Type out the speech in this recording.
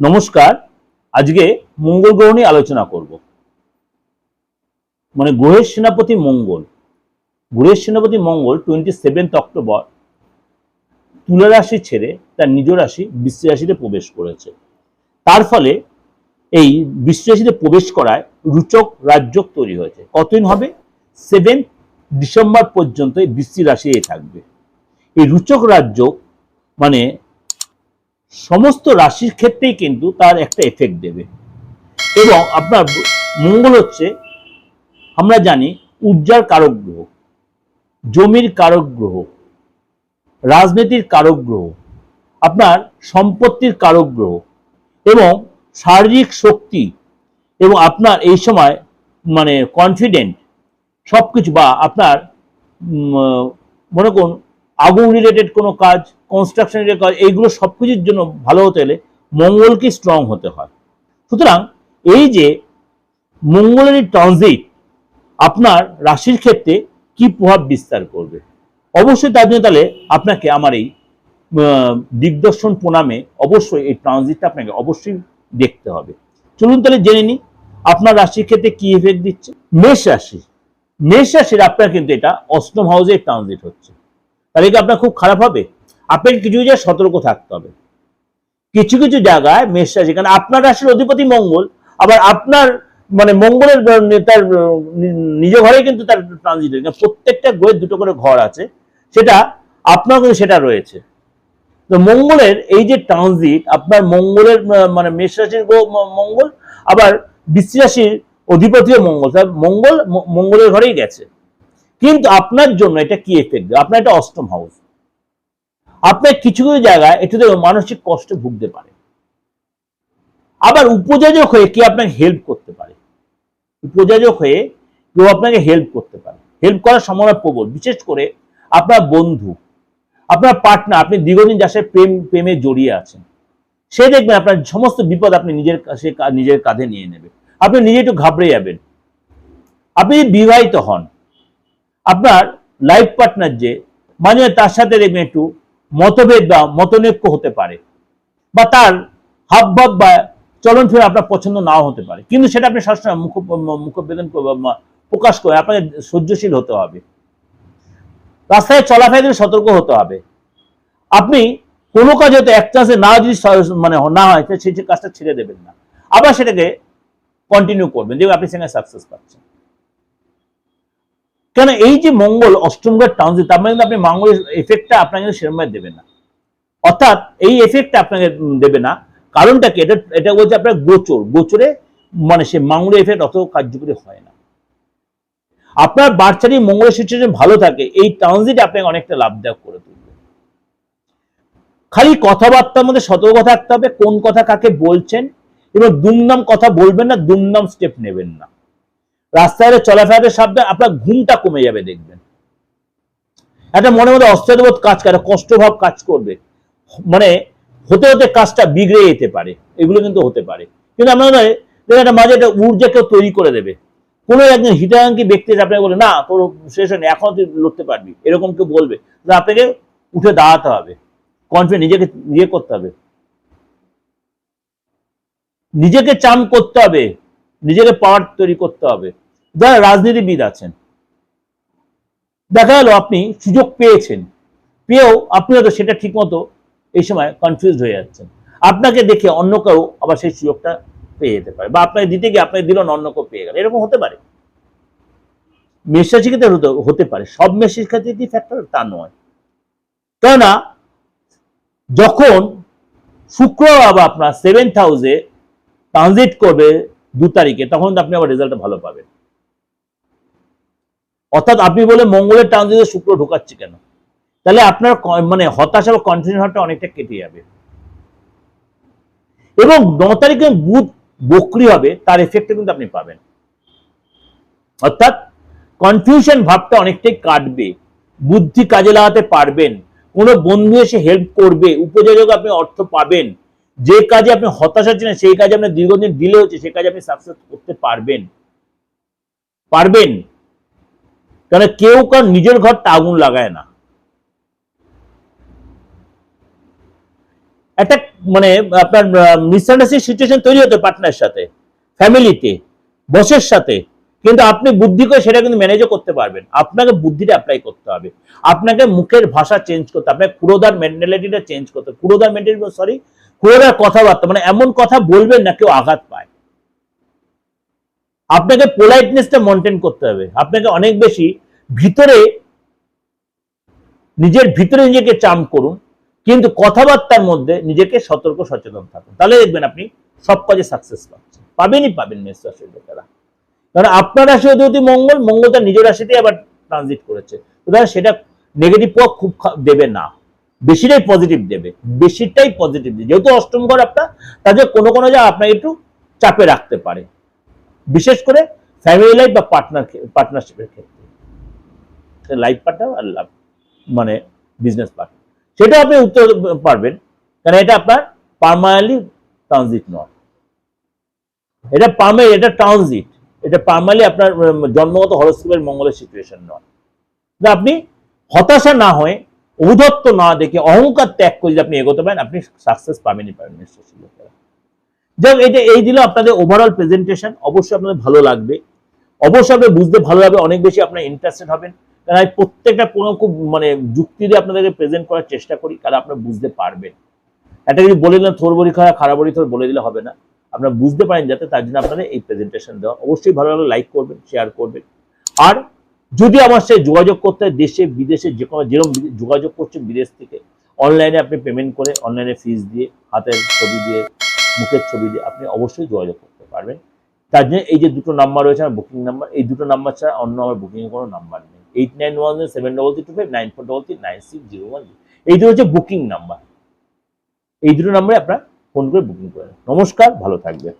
নমস্কার, আজকে মঙ্গল গ্রহ নিয়ে আলোচনা করব। মানে গ্রহের সেনাপতি মঙ্গল। গ্রহের সেনাপতি মঙ্গল টোয়েন্টি সেভেন্থ অক্টোবর তুলা রাশি ছেড়ে তার নিজ রাশি রাশিতে প্রবেশ করেছে। তার ফলে এই রাশিতে প্রবেশ করায় রুচক রাজ্যক তৈরি হয়েছে। কতদিন হবে? সেভেন ডিসেম্বর পর্যন্ত এই বৃশ্চিক রাশি থাকবে। এই রুচক রাজ্য মানে সমস্ত রাশির ক্ষেত্রেই কিন্তু তার একটা এফেক্ট দেবে। এবং আপনার মঙ্গল হচ্ছে, আমরা জানি ঊর্জার কারক গ্রহ, জমির কারক গ্রহ, রাজনীতির কারক গ্রহ, আপনার সম্পত্তির কারক গ্রহ এবং শারীরিক শক্তি এবং আপনার এই সময় মানে কনফিডেন্ট সব কিছু বা আপনার মনে করুন, আগুন রিলেটেড কোনো কাজ কনস্ট্রাকশন রিলেটেড কাজ, এইগুলো সব কিছুর জন্য ভালো হতে হলে মঙ্গলকে স্ট্রং হতে হয়। সুতরাং এই যে মঙ্গলের ট্রানজিট আপনার রাশির ক্ষেত্রে কি প্রভাব বিস্তার করবে? অবশ্যই তার জন্য তাহলে আপনাকে আমার এই দিগদর্শন প্রণামে অবশ্যই এই ট্রানজিটটা আপনাকে অবশ্যই দেখতে হবে। চলুন তাহলে জেনে নিই আপনার রাশির ক্ষেত্রে কি এফেক্ট দিচ্ছে। মেষ রাশি, মেষ রাশির আপনার কিন্তু এটা অষ্টম হাউসে ট্রানজিট হচ্ছে। তাহলে কি আপনার খুব খারাপ হবে? আপনাকে কিছু কিছু সতর্ক থাকতে হবে। কিছু কিছু জায়গায় মেষ রাশি, কারণ আপনার রাশির অধিপতি মঙ্গল, আবার আপনার মানে মঙ্গলের তার নিজ ঘরে কিন্তু তার ট্রানজিট প্রত্যেকটা গ্রহের দুটো করে ঘর আছে। সেটা, আপনার কিন্তু সেটা রয়েছে। তো মঙ্গলের এই যে ট্রানজিট আপনার মঙ্গলের মানে মেষ রাশির মঙ্গল, আবার রাশির অধিপতিও মঙ্গল। মঙ্গল মঙ্গলের ঘরেই গেছে। কিন্তু আপনার জন্য এটা কি এফেক্ট আপনার এটা অষ্টম হাউস আপনার কিছু কিছু জায়গায় একটু মানসিক কষ্ট ভুগতে পারে। আবার উপযোজক হয়ে কি আপনাকে হেল্প করতে পারে। উপযোজক হয়ে কেউ আপনাকে হেল্প করতে পারে। হেল্প করার সম্ভাবনা প্রবল, বিশেষ করে আপনার বন্ধু, আপনার পার্টনার আপনি দীর্ঘদিন যার সাথে প্রেম, প্রেমে জড়িয়ে আছেন, সে দেখবেন আপনার সমস্ত বিপদ আপনি নিজের কাছে নিজের কাঁধে নিয়ে নেবে। আপনি নিজে একটু ঘাবড়ে যাবেন। আপনি বিবাহিত হন, আপনার লাইফ পার্টনার যে মানে তার সাথে দেখবেন একটু মতভেদ বা মতনৈক্য হতে পারে বা তার হাবভাব বা চলন ফিরে আপনার পছন্দ নাও হতে পারে। কিন্তু সেটা আপনি সবসময় মুখ মুখবেদন প্রকাশ করে আপনাকে সহ্যশীল হতে হবে। রাস্তায় চলাফেরা সতর্ক হতে হবে। আপনি কোনো কাজ হয়তো এক চান্সে না যদি মানে না হয় সেই কাজটা ছেড়ে দেবেন না। আবার সেটাকে কন্টিনিউ করবেন। দেখবেন আপনি সেখানে সাকসেস পাচ্ছেন। কেন এই যে মঙ্গল অষ্টম ঘর ট্রানজিট তার মানে আপনি মঙ্গলের এফেক্টটা আপনাকে কিন্তু সেরকম দেবেন না। অর্থাৎ এই এফেক্টটা আপনাকে দেবে না। কারণটা কি? এটা এটা বলছে আপনার গোচর। গোচরে মানে সে মঙ্গলের এফেক্ট অত কার্যকরী হয় না। আপনার বাচ্চারই মঙ্গলের সিচুয়েশন ভালো থাকে, এই ট্রানজিট আপনাকে অনেকটা লাভদায়ক করে তুলবে। খালি কথাবার্তার মধ্যে সতর্ক থাকতে হবে, কোন কথা কাকে বলছেন, এবং দুমদাম কথা বলবেন না, দুমদাম স্টেপ নেবেন না। রাস্তায় চলাফেরাতে সাবধান, আপনার ঘুমটা কমে যাবে দেখবেন। একটা মনে মধ্যে অস্থিরবোধ কাজ করে কষ্টভাব কাজ করবে। মানে হতে হতে কাজটা বিগড়ে যেতে পারে, এগুলো কিন্তু হতে পারে। কিন্তু আমরা নয় একটা মাঝে একটা ঊর্জা কেউ তৈরি করে দেবে। কোনো একজন হিতাকাঙ্ক্ষী ব্যক্তি আপনাকে বলে, না, তোর শেষ এখন তুই লড়তে পারবি। এরকম কেউ বলবে। আপনাকে উঠে দাঁড়াতে হবে। কনফিডেন্ট নিজেকে ইয়ে করতে হবে। নিজেকে চান করতে হবে। নিজেকে পাওয়ার তৈরি করতে হবে। যারা রাজনীতিবিদ আছেন, দেখা গেল আপনি সুযোগ পেয়েছেন, পেয়েও আপনি হয়তো সেটা ঠিকমতো এই সময় কনফিউজ হয়ে যাচ্ছেন। আপনাকে দেখে অন্য কেউ আবার সেই সুযোগটা পেয়ে যেতে পারে বা আপনাকে দিতে গিয়ে আপনাকে দিল অন্য কেউ পেয়ে গেল। এরকম হতে পারে। মেষরাশি ক্ষেত্রে হতে- পারে। সব মেষের ক্ষেত্রে ফ্যাক্টর তা নয়। কেননা যখন শুক্র আবার আপনার সেভেন্থ হাউসে ট্রানজিট করবে দু তারিখে, তখন আপনি আবার রেজাল্টটা ভালো পাবেন। অর্থাৎ আপনি বলে মঙ্গলের ট্রানজিটে শুক্র ঢোকাচ্ছে কেন? তাহলে আপনার মানে হতাশা বা কনফিউশন হওয়াটা অনেকটা কেটে যাবে। এবং ন তারিখে বুধ বকরি হবে, তার এফেক্টে কিন্তু আপনি পাবেন। অর্থাৎ কনফিউশন ভাবটা অনেকটাই কাটবে। বুদ্ধি কাজে লাগাতে পারবেন। কোনো বন্ধু এসে হেল্প করবে উপযোজক আপনি অর্থ পাবেন। যে কাজে আপনি হতাশা ছিলেন সেই কাজে আপনার দীর্ঘদিন ডিলে হচ্ছে সেই কাজে আপনি সাকসেস করতে পারবেন। পারবেন? কারণ কেউ কার নিজের ঘরটা আগুন লাগায় না। একটা মানে আপনার মিসআন্ডারস্ট্যান্ডিং সিচুয়েশন তৈরি হতে পার্টনারের সাথে ফ্যামিলিতে বসের সাথে। কিন্তু আপনি বুদ্ধি করে সেটা কিন্তু ম্যানেজও করতে পারবেন। আপনাকে বুদ্ধিটা অ্যাপ্লাই করতে হবে। আপনাকে মুখের ভাষা চেঞ্জ করতে আপনাকে পুরোদার মেন্টালিটিটা চেঞ্জ করতে। পুরোদার মেন্টালিটি সরি পুরোদার কথাবার্তা মানে এমন কথা বলবেন না কেউ আঘাত পায়। আপনাকে পোলাইটনেসটা মেনটেন করতে হবে। আপনাকে অনেক বেশি ভিতরে, নিজের ভিতরে নিজেকে চাম করুন, কিন্তু কথাবার্তার মধ্যে নিজেকে সতর্ক, সচেতন থাকুন। তাহলে দেখবেন আপনি সব কাজে সাকসেস পাচ্ছেন। পাবেনই পাবেন মেষ রাশির লোকেরা। কারণ আপনার রাশি অধিপতি মঙ্গল মঙ্গল তার নিজের রাশিতে আবার ট্রানজিট করেছে। সুতরাং সেটা নেগেটিভ প্রভাব খুব দেবে না। বেশিটাই পজিটিভ দেবে। বেশিটাই পজিটিভ দেবে। যেহেতু অষ্টম ঘর আপনার তাদের কোনো কোনো জায়গা আপনাকে একটু চাপে রাখতে পারে। বিশেষ করে ফ্যামিলি লাইফ বা পার্টনার পার্টনারশিপের ক্ষেত্রে। লাইফ পার্টনার আর লাভ মানে বিজনেস পার্টনার সেটা আপনি উত্তর পারবেন, কারণ এটা আপনার পার্মানেন্টলি ট্রানজিট নয়। এটা পার্মানেন্ট এটা ট্রানজিট এটা পার্মানেন্টলি আপনার জন্মগত হরস্কোপের মঙ্গলের সিচুয়েশন নয়। আপনি হতাশা না হয়ে ঔদত্ত না দেখে, অহংকার ত্যাগ করে যদি আপনি এগোতে পারেন, আপনি সাকসেস পাবেনই পাবেন, নিশ্চয়ই। যাক, এটা এই দিল আপনাদের ওভারঅল প্রেজেন্টেশন অবশ্যই আপনাদের ভালো লাগবে। অবশ্যই আপনাদের বুঝতে ভালো লাগবে, অনেক বেশি আপনার ইন্টারেস্টেড হবেন। কারণ আমি প্রত্যেকটা কোনো খুব মানে যুক্তি দিয়ে আপনাদেরকে প্রেজেন্ট করার চেষ্টা করি, কারণ আপনারা বুঝতে পারবেন। একটা কিছু বলে দিলাম থোর বড়ি খাওয়া খারাপ বড়ি থোর বলে দিলে হবে না। আপনারা বুঝতে পারেন যাতে তার জন্য আপনাদের এই প্রেজেন্টেশন দেওয়া। অবশ্যই ভালো লাগলে লাইক করবেন শেয়ার করবেন। আর যদি আমার সাথে যোগাযোগ করতে দেশে, বিদেশে যে কোনো, যেরকম যোগাযোগ করছেন বিদেশ থেকে অনলাইনে আপনি পেমেন্ট করে অনলাইনে ফিস দিয়ে, হাতের ছবি দিয়ে মুখের ছবি দিয়ে আপনি অবশ্যই যোগাযোগ করতে পারবেন। তার জন্য এই যে দুটো নাম্বার রয়েছে, আমার বুকিং নাম্বার এই দুটো নাম্বার ছাড়া অন্য আমার বুকিং কোনো নাম্বার নেই। Eight nine one seven double three two five nine four double three nine six zero one এই দুটো হচ্ছে বুকিং নাম্বার এই দুটো নাম্বারে আপনার ফোন করে বুকিং করেন নমস্কার, ভালো থাকবেন।